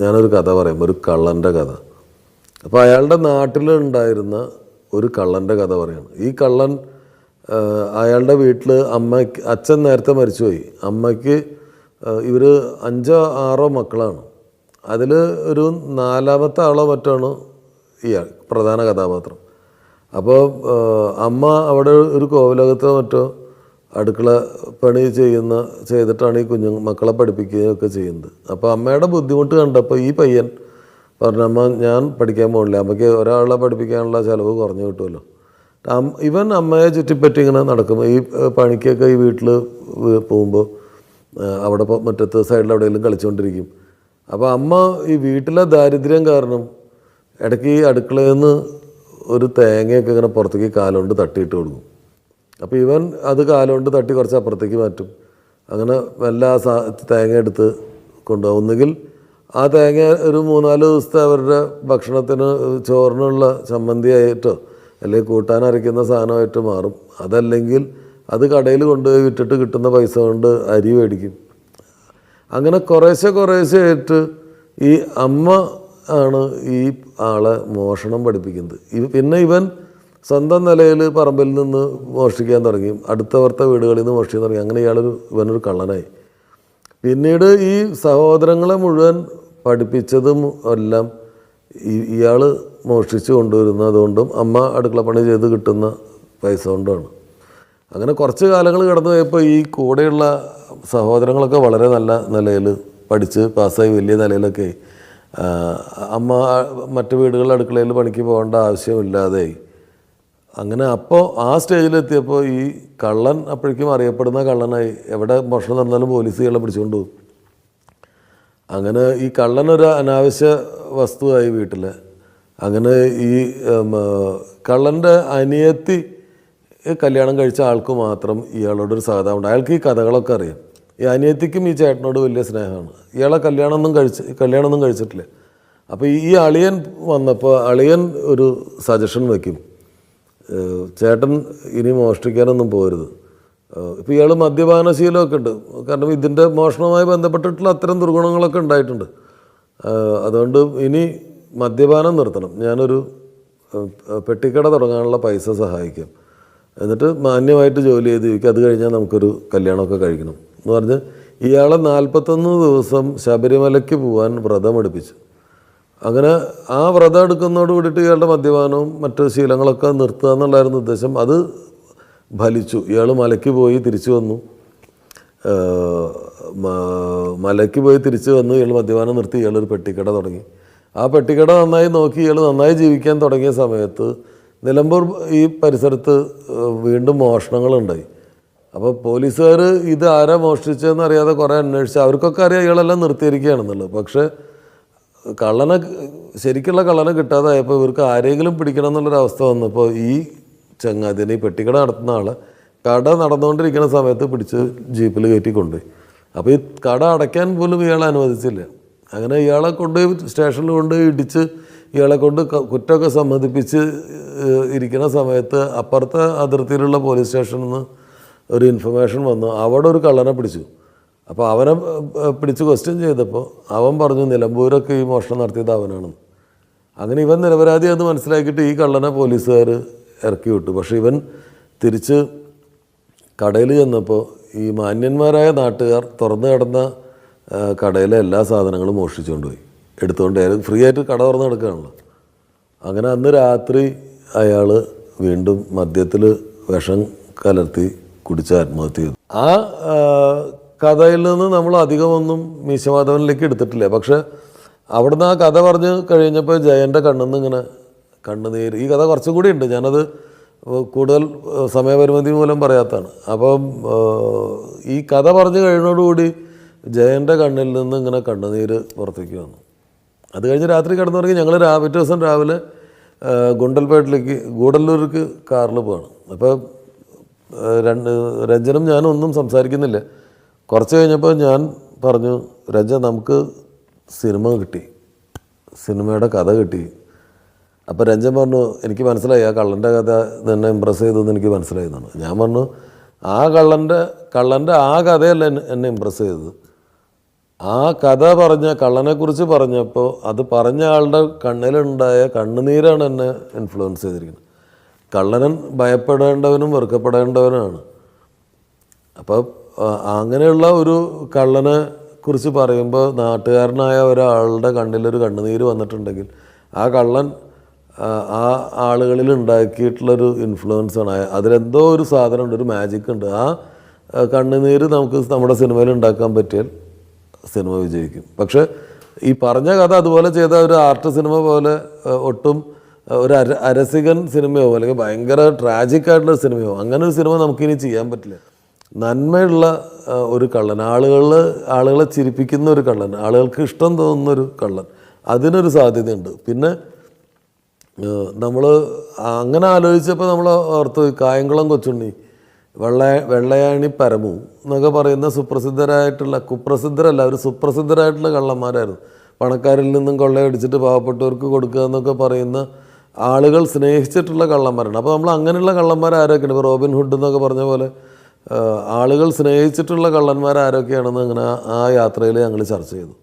ഞാനൊരു കഥ പറയും ഒരു കള്ളന്റെ കഥ. അപ്പോൾ അയാളുടെ നാട്ടിലുണ്ടായിരുന്ന ഒരു കള്ളന്റെ കഥ പറയാണ്. ഈ കള്ളൻ അയാളുടെ വീട്ടിൽ അമ്മയ്ക്ക് അച്ഛൻ നേരത്തെ മരിച്ചുപോയി. അമ്മയ്ക്ക് ഇവർ അഞ്ചോ ആറോ മക്കളാണ്. അതിൽ ഒരു നാലാമത്തെ ആളോ മറ്റാണ് ഇയാൾ പ്രധാന കഥാപാത്രം. അപ്പോൾ അമ്മ അവിടെ ഒരു കോവിലകത്തോ മറ്റോ അടുക്കള പണി ചെയ്യുന്ന ചെയ്തിട്ടാണ് ഈ കുഞ്ഞു മക്കളെ പഠിപ്പിക്കുകയൊക്കെ ചെയ്യുന്നത്. അപ്പോൾ അമ്മയുടെ ബുദ്ധിമുട്ട് കണ്ടപ്പോൾ ഈ പയ്യൻ പറഞ്ഞു അമ്മ ഞാൻ പഠിക്കാൻ പോകണില്ല അമ്മയ്ക്ക് ഒരാളെ പഠിപ്പിക്കാനുള്ള ചിലവ് കുറഞ്ഞു കിട്ടുമല്ലോ. ഇവൻ അമ്മയെ ചുറ്റിപ്പറ്റി ഇങ്ങനെ നടക്കും ഈ പണിക്കൊക്കെ ഈ വീട്ടിൽ പോകുമ്പോൾ അവിടെ മുറ്റത്ത് സൈഡിൽ എവിടെയെങ്കിലും കളിച്ചുകൊണ്ടിരിക്കും. അപ്പോൾ അമ്മ ഈ വീട്ടിലെ ദാരിദ്ര്യം കാരണം ഇടയ്ക്ക് ഈ അടുക്കളയിൽ നിന്ന് ഒരു തേങ്ങയൊക്കെ ഇങ്ങനെ പുറത്തേക്ക് കാലുകൊണ്ട് തട്ടിയിട്ട് കൊടുക്കും. അപ്പോൾ ഇവൻ അത് കാലുകൊണ്ട് തട്ടി കുറച്ച് അപ്പുറത്തേക്ക് മാറ്റും. അങ്ങനെ വല്ല ആ സാ തേങ്ങ എടുത്ത് കൊണ്ടുപോകും. ഒന്നുകിൽ ആ തേങ്ങ ഒരു മൂന്നാൽ ദിവസത്തെ അവരുടെ ഭക്ഷണത്തിന് ചോറിനുള്ള ചമ്മന്തിയായിട്ടോ അല്ലെങ്കിൽ കൂട്ടാൻ അരയ്ക്കുന്ന സാധനമായിട്ട് മാറും. അതല്ലെങ്കിൽ അത് കടയിൽ കൊണ്ടുപോയി വിറ്റിട്ട് കിട്ടുന്ന പൈസ കൊണ്ട് അരി മേടിക്കും. അങ്ങനെ കുറേശ്ശെ കുറേശ്ശെ ആയിട്ട് ഈ അമ്മ ആണ് ഈ ആളെ മോഷണം പഠിപ്പിക്കുന്നത്. പിന്നെ ഇവൻ സ്വന്തം നിലയിൽ പറമ്പിൽ നിന്ന് മോഷ്ടിക്കാൻ തുടങ്ങി. അടുത്തവർത്തെ വീടുകളിൽ നിന്ന് മോഷ്ടിക്കാൻ തുടങ്ങി. അങ്ങനെ ഇയാളൊരു ഇവനൊരു കള്ളനായി. പിന്നീട് ഈ സഹോദരങ്ങളെ മുഴുവൻ പഠിപ്പിച്ചതും എല്ലാം ഇയാൾ മോഷ്ടിച്ച് കൊണ്ടുവരുന്നതുകൊണ്ടും അമ്മ അടുക്കളപ്പണി ചെയ്ത് കിട്ടുന്ന പൈസ കൊണ്ടുമാണ് അങ്ങനെ കുറച്ച് കാലങ്ങൾ കിടന്നു പോയപ്പോൾ ഈ കൂടെയുള്ള സഹോദരങ്ങളൊക്കെ വളരെ നല്ല നിലയിൽ പഠിച്ച് പാസ്സായി. വലിയ നിലയിലൊക്കെ അമ്മ മറ്റു വീടുകളിൽ അടുക്കളയിൽ പണിക്ക് പോകേണ്ട ആവശ്യമില്ലാതെയായി. അങ്ങനെ അപ്പോൾ ആ സ്റ്റേജിലെത്തിയപ്പോൾ ഈ കള്ളൻ അപ്പോഴേക്കും അറിയപ്പെടുന്ന കള്ളനായി എവിടെ മോഷണം നടന്നാലും പോലീസ് ഇയാളെ പിടിച്ചുകൊണ്ട് പോകും അങ്ങനെ ഈ കള്ളൻ ഒരു അനാവശ്യ വസ്തുവായി വീട്ടിൽ അങ്ങനെ ഈ കള്ളന്റെ അനിയത്തി കല്യാണം കഴിച്ച ആൾക്ക് മാത്രം ഇയാളോടൊരു സഹതാപമുണ്ട്. അയാൾക്ക് ഈ കഥകളൊക്കെ അറിയാം. ഈ അനിയത്തിക്കും ഈ ചേട്ടനോട് വലിയ സ്നേഹമാണ്. ഇയാളെ കല്യാണമൊന്നും കഴിച്ച് കല്യാണമൊന്നും കഴിച്ചിട്ടില്ല. അപ്പോൾ ഈ അളിയൻ വന്നപ്പോൾ അളിയൻ ഒരു സജഷൻ വയ്ക്കും ചേട്ടൻ ഇനി മോഷ്ടിക്കാനൊന്നും പോരുത്. ഇപ്പോൾ ഇയാൾ മദ്യപാനശീലമൊക്കെ ഉണ്ട്. കാരണം ഇതിന്റെ മോഷണവുമായി ബന്ധപ്പെട്ടിട്ടുള്ള അത്തരം ദുർഗുണങ്ങളൊക്കെ ഉണ്ടായിട്ടുണ്ട്. അതുകൊണ്ട് ഇനി മദ്യപാനം നിർത്തണം. ഞാനൊരു പെട്ടിക്കട തുടങ്ങാനുള്ള പൈസ സഹായിക്കാം. എന്നിട്ട് മാന്യമായിട്ട് ജോലി ചെയ്ത് ജീവിക്കുക അത് കഴിഞ്ഞാൽ നമുക്കൊരു കല്യാണമൊക്കെ കഴിക്കണം എന്ന് പറഞ്ഞ് ഇയാളെ നാൽപ്പത്തൊന്ന് ദിവസം ശബരിമലയ്ക്ക് പോകാൻ വ്രതം എടുപ്പിച്ചു. അങ്ങനെ ആ വ്രതം എടുക്കുന്നതോട് കൂടിയിട്ട് ഇയാളുടെ മദ്യപാനവും മറ്റ് ശീലങ്ങളൊക്കെ നിർത്തുക എന്നുള്ളായിരുന്നു ഉദ്ദേശം. അത് ഫലിച്ചു. ഇയാൾ മലയ്ക്ക് പോയി തിരിച്ചു വന്നു. മലയ്ക്ക് പോയി തിരിച്ചു വന്നു. ഇയാൾ മദ്യപാനം നിർത്തി. ഇയാൾ ഒരു പെട്ടിക്കട തുടങ്ങി. ആ പെട്ടിക്കട നന്നായി നോക്കി. ഇയാൾ നന്നായി ജീവിക്കാൻ തുടങ്ങിയ സമയത്ത് നിലമ്പൂർ ഈ പരിസരത്ത് വീണ്ടും മോഷണങ്ങളുണ്ടായി. അപ്പോൾ പോലീസുകാർ ഇത് ആരാ മോഷ്ടിച്ചതെന്ന് അറിയാതെ കുറേ അന്വേഷിച്ച് അവർക്കൊക്കെ അറിയാം ഇയാളെല്ലാം നിർത്തിയിരിക്കുകയാണെന്നുള്ളത്. പക്ഷേ കള്ളനെ ശരിക്കുള്ള കള്ളനെ കിട്ടാതായപ്പോൾ ഇവർക്ക് ആരെങ്കിലും പിടിക്കണം എന്നുള്ളൊരവസ്ഥ വന്നപ്പോൾ ഈ ചങ്ങാതിനെ ഈ പെട്ടിക്കട നടത്തുന്ന ആൾ കട നടന്നുകൊണ്ടിരിക്കുന്ന സമയത്ത് പിടിച്ച് ജീപ്പിൽ കയറ്റി കൊണ്ടുപോയി അപ്പോൾ ഈ കട അടയ്ക്കാൻ പോലും ഇയാളെ അനുവദിച്ചില്ല. അങ്ങനെ ഇയാളെ കൊണ്ടുപോയി സ്റ്റേഷനിൽ കൊണ്ടുപോയി ഇടിച്ച് ഇയാളെ കൊണ്ട് കുറ്റമൊക്കെ സമ്മതിപ്പിച്ച് ഇരിക്കുന്ന സമയത്ത് അപ്പുറത്തെ അതിർത്തിയിലുള്ള പോലീസ് സ്റ്റേഷനിൽ നിന്ന് ഒരു ഇൻഫർമേഷൻ വന്നു. അവിടെ ഒരു കള്ളനെ പിടിച്ചു. അപ്പോൾ അവനെ പിടിച്ച് ക്വസ്റ്റ്യൻ ചെയ്തപ്പോൾ അവൻ പറഞ്ഞു നിലമ്പൂരൊക്കെ ഈ മോഷണം നടത്തിയത് അവനാണെന്ന് അങ്ങനെ ഇവൻ നിരപരാധി എന്ന് മനസ്സിലാക്കിയിട്ട് ഈ കള്ളനെ പോലീസുകാർ ഇറക്കി വിട്ടു. പക്ഷേ ഇവൻ തിരിച്ച് കടയിൽ ചെന്നപ്പോൾ ഈ മാന്യന്മാരായ നാട്ടുകാർ തുറന്നു കിടന്ന കടയിലെ എല്ലാ സാധനങ്ങളും മോഷ്ടിച്ചുകൊണ്ട് പോയി. എടുത്തുകൊണ്ട് ഫ്രീ ആയിട്ട് കട തുറന്ന് കിടക്കുകയാണല്ലോ അങ്ങനെ അന്ന് രാത്രി അയാൾ വീണ്ടും മദ്യത്തിൽ വിഷം കലർത്തി കുടിച്ച് ആത്മഹത്യ ചെയ്തു. ആ, കഥയിൽ നിന്ന് നമ്മൾ അധികമൊന്നും മീശമാധവനിലേക്ക് എടുത്തിട്ടില്ല. പക്ഷെ അവിടുന്ന് ആ കഥ പറഞ്ഞ് കഴിഞ്ഞപ്പോൾ ജയന്റെ കണ്ണിന്ന് ഇങ്ങനെ കണ്ണുനീര് ഈ കഥ കുറച്ചും കൂടി ഉണ്ട്. ഞാനത് കൂടുതൽ സമയപരിമിതി മൂലം പറയാത്താണ് അപ്പം ഈ കഥ പറഞ്ഞു കഴിയുന്നതോടുകൂടി ജയന്റെ കണ്ണിൽ നിന്ന് ഇങ്ങനെ കണ്ണുനീര് പുറത്തേക്ക് വന്നു. അത് കഴിഞ്ഞ് രാത്രി കിടന്നുറങ്ങി ഞങ്ങൾ രാ പിറ്റേ ദിവസം രാവിലെ ഗുണ്ടൽപേട്ടിലേക്ക് ഗൂഡല്ലൂർക്ക് കാറിൽ പോവാണ്. അപ്പോൾ രണ്ട് രഞ്ജനും ഞാനും ഒന്നും സംസാരിക്കുന്നില്ല. കുറച്ച് കഴിഞ്ഞപ്പോൾ ഞാൻ പറഞ്ഞു രജ നമുക്ക് സിനിമ കിട്ടി. സിനിമയുടെ കഥ കിട്ടി. അപ്പോൾ രഞ്ജൻ പറഞ്ഞു എനിക്ക് മനസ്സിലായി ആ കള്ളന്റെ കഥ തന്നെ ഇമ്പ്രസ് ചെയ്തതെന്ന് എനിക്ക് മനസ്സിലായി എന്നാണ്. ഞാൻ പറഞ്ഞു ആ കള്ളന്റെ കള്ളന്റെ ആ കഥയല്ല എന്നെ- ഇമ്പ്രസ് ചെയ്തത്. ആ കഥ പറഞ്ഞ കള്ളനെക്കുറിച്ച് പറഞ്ഞപ്പോൾ അത് പറഞ്ഞ ആളുടെ കണ്ണിലുണ്ടായ കണ്ണുനീരാണ് എന്നെ ഇൻഫ്ലുവൻസ് ചെയ്തിരിക്കുന്നത്. കള്ളനൻ ഭയപ്പെടേണ്ടവനും വെറുക്കപ്പെടേണ്ടവനാണ്. അപ്പോൾ അങ്ങനെയുള്ള ഒരു കള്ളനെ കുറിച്ച് പറയുമ്പോൾ നാട്ടുകാരനായ ഒരാളുടെ കണ്ണിലൊരു കണ്ണുനീര് വന്നിട്ടുണ്ടെങ്കിൽ ആ കള്ളൻ ആ, ആളുകളിൽ ഉണ്ടാക്കിയിട്ടുള്ളൊരു ഇൻഫ്ലുവൻസ് ആണ്. അതിലെന്തോ ഒരു സാധനമുണ്ട് ഒരു മാജിക് ഉണ്ട്. ആ കണ്ണുനീര് നമുക്ക് നമ്മുടെ സിനിമയിൽ ഉണ്ടാക്കാൻ പറ്റിയാൽ സിനിമ വിജയിക്കും. പക്ഷെ ഈ പറഞ്ഞ കഥ അതുപോലെ ചെയ്ത ഒരു ആർട്ട് സിനിമ പോലെ ഒട്ടും ഒരു അര അരസികൻ സിനിമയോ അല്ലെങ്കിൽ ഭയങ്കര ട്രാജിക് സിനിമയോ അങ്ങനെ ഒരു സിനിമ നമുക്കിനി ചെയ്യാൻ പറ്റില്ല. നന്മയുള്ള ഒരു കള്ളൻ. ആളുകൾ ആളുകളെ ചിരിപ്പിക്കുന്ന ഒരു കള്ളൻ. ആളുകൾക്ക് ഇഷ്ടം തോന്നുന്ന ഒരു കള്ളൻ. അതിനൊരു സാധ്യതയുണ്ട്. പിന്നെ നമ്മൾ അങ്ങനെ ആലോചിച്ചപ്പോൾ നമ്മൾ ഓർത്ത് കായംകുളം കൊച്ചുണ്ണി വെള്ള വെള്ളയാണി പരമു എന്നൊക്കെ പറയുന്ന സുപ്രസിദ്ധരായിട്ടുള്ള കുപ്രസിദ്ധരല്ല അവർ സുപ്രസിദ്ധരായിട്ടുള്ള കള്ളന്മാരായിരുന്നു. പണക്കാരിൽ നിന്നും കൊള്ളയടിച്ചിട്ട് പാവപ്പെട്ടവർക്ക് കൊടുക്കുക എന്നൊക്കെ പറയുന്ന ആളുകൾ സ്നേഹിച്ചിട്ടുള്ള കള്ളന്മാരാണ്. അപ്പോൾ നമ്മൾ അങ്ങനെയുള്ള കള്ളന്മാർ ആരൊക്കെയാണ് ഇപ്പോൾ റോബിൻ ഹുഡ് എന്നൊക്കെ പറഞ്ഞ പോലെ ആളുകൾ സ്നേഹിച്ചിട്ടുള്ള കള്ളന്മാർ ആരൊക്കെയാണെന്ന് അങ്ങനെ ആ യാത്രയിൽ ഞങ്ങൾ ചർച്ച ചെയ്തു.